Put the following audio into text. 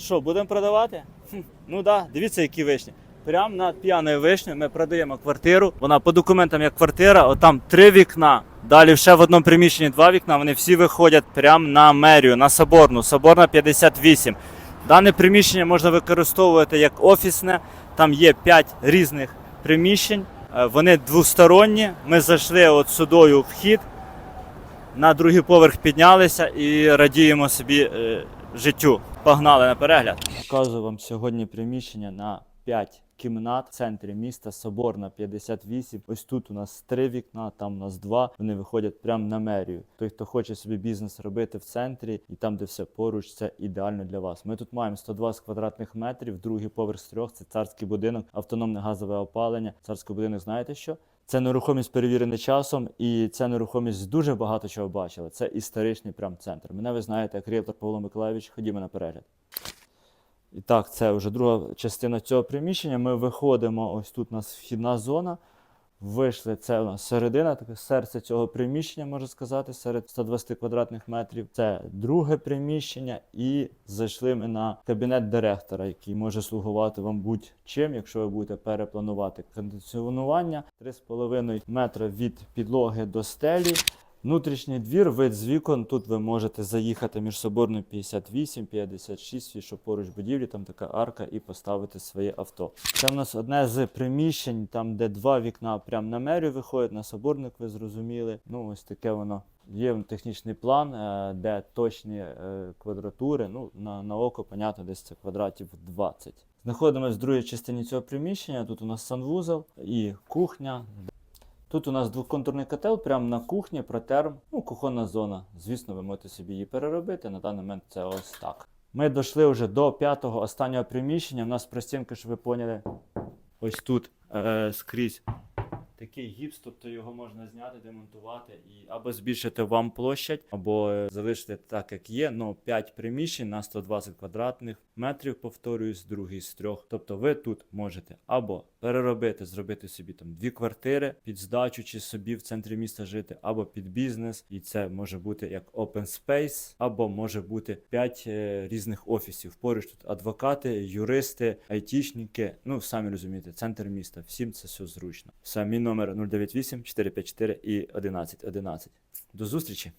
Що, будемо продавати? Ну так, да, дивіться, які вишні. Прямо над п'яною вишнею ми продаємо квартиру. Вона по документам як квартира, отам три вікна. Далі ще в одному приміщенні два вікна. Вони всі виходять прямо на мерію, на Соборну. Соборна 58. Дане приміщення можна використовувати як офісне. Там є 5 різних приміщень. Е, Вони двосторонні. Ми зайшли от сюдою в вхід, на другий поверх піднялися і радіємо собі е, життю. Погнали на перегляд. Показую вам сьогодні приміщення на 5 кімнат в центрі міста Соборна 58. Ось тут у нас три вікна, там у нас два. Вони виходять прямо на мерію. Той, хто хоче собі бізнес робити в центрі і там, де все поруч, це ідеально для вас. Ми тут маємо 120 квадратних метрів, другий поверх з трьох. Це царський будинок, автономне газове опалення. Царський будинок, знаєте що? Це нерухомість перевірена часом, і ця нерухомість дуже багато чого бачила. Це історичний прям центр. Мене ви знаєте, як ріелтор Павло Миколаївич. Ходімо на перегляд. І так, це вже друга частина цього приміщення. Ми виходимо, ось тут у нас вхідна зона. Вийшли, це у нас середина, таке серце цього приміщення, можна сказати, серед 120 квадратних метрів. Це друге приміщення, і зайшли ми на кабінет директора, який може слугувати вам будь-чим, якщо ви будете перепланувати кондиціонування 3,5 метра від підлоги до стелі. Внутрішній двір, вид з вікон. Тут ви можете заїхати між соборною 58, 56, що поруч будівлі, там така арка, і поставити своє авто. Це в нас одне з приміщень, там де два вікна прямо на мерію виходять, на соборник, ви зрозуміли. Ну, ось таке воно. Є технічний план, е, де точні е, квадратури. Ну, на, на око, понятно, десь це квадратів 20. Знаходимося в другій частині цього приміщення. Тут у нас санвузол і кухня, Тут у нас двоконтурний котел прямо на кухні, протерм, ну, кухонна зона. Звісно, ви можете собі її переробити. На даний момент це ось так. Ми дійшли вже до п'ятого останнього приміщення. У нас простінка, щоб ви поняли, ось тут е, скрізь такий гіпс, тобто його можна зняти, демонтувати і або збільшити вам площадь, або е, залишити так, як є. Ну, 5 приміщень на 120 квадратних метрів, повторююсь, другий з трьох. Тобто ви тут можете або переробити, зробити собі там дві квартири під здачу чи собі в центрі міста жити, або під бізнес, і це може бути як open space, або може бути 5 різних офісів. Поруч тут адвокати, юристи, айтішники. Ну самі розумієте, центр міста. Всім це все зручно. Все, мій номер 098 454 і 1111. До зустрічі!